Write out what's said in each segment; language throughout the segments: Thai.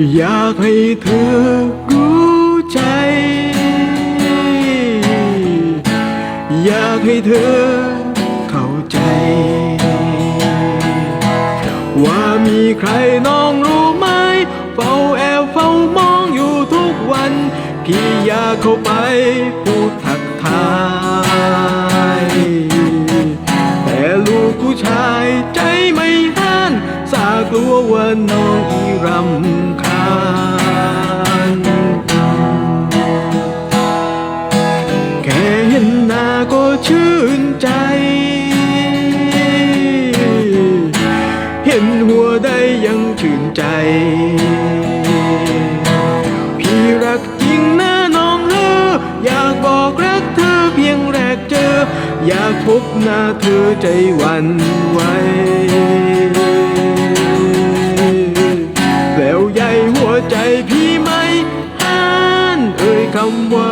อยากให้เธอรู้ใจ อยากให้เธอเข้าใจ ว่ามีใครน้องรู้ไหม เฝ้าแอบเฝ้ามองอยู่ทุกวัน พี่อยากเข้าไปพูดทักทาย แต่ลูกผู้ชายใจไม่ห้านสากลัวว่าน้องอีรำ ชื่นใจ เห็นหัวได้ยังชื่นใจ พี่รักจริงนะน้องเธออยากบอกรักเธอเพียงแรกเจอ อยากพบหน้าเธอใจวันไหวแล้วใหญ่หัวใจพี่ไม่อ่านเอ่ยคำว่า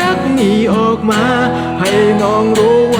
รักนี้ออกมา ให้น้องรู้ว่า